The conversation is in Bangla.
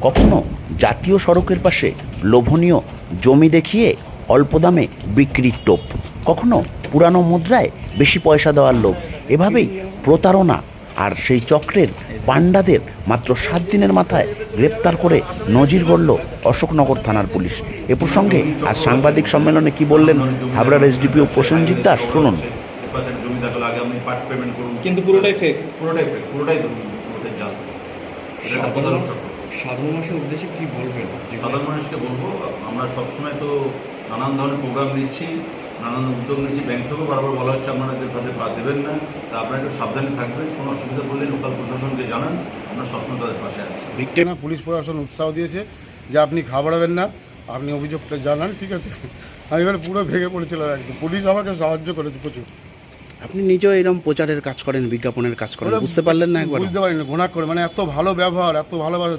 কখনো জাতীয় সড়কের পাশে লোভনীয় জমি দেখিয়ে অল্প দামে বিক্রির টোপ? কখনো পুরানো মুদ্রায় বেশি পয়সা দেওয়ার লোভ? এভাবেই প্রতারণা আর সেই চক্রের পাণ্ডাদের মাত্র সাত দিনের মাথায় গ্রেপ্তার করে নজির গড়ল অশোকনগর থানার পুলিশ। এ প্রসঙ্গে আর সাংবাদিক সম্মেলনে কি বললেন হাবড়ার এসডিপিও প্রসেনজিৎ দাস? শুনুন। কিন্তু পুরোটাই ফেক পুরোটাই ধরুন পুরোটাই জাল। সাধারণ মানুষের উদ্দেশ্যে কি বলবেন? সাধারণ মানুষকে বলব আমরা সবসময় তো নানান ধরনের প্রোগ্রাম নিচ্ছি নানান উদ্যোগ নিচ্ছি ব্যাংক থেকেও বারবার বলা হচ্ছে আপনাদের হাতে পা দেবেন না তা আপনারা একটু সাবধানে থাকবেন কোনো অসুবিধা পড়লে লোকাল প্রশাসনকে জানান আমরা সবসময় তাদের পাশে আছি। ভিক্টিম পুলিশ প্রশাসন উৎসাহ দিয়েছে যে আপনি ঘাবড়াবেন না আপনি অভিযোগটা জানান ঠিক আছে? আমি এবার পুরো ভেঙে পড়েছিলাম একদম। পুলিশ আমাকে সাহায্য করেছে প্রচুর। আপনি নিজেও এরকম প্রচারের কাজ করেন বিজ্ঞাপনের কাজ করেন বুঝতে পারলেন না একবার বুঝতে পারিনি ঘোনা করে মানে এত ভালো ব্যবহার এত ভালোবাসা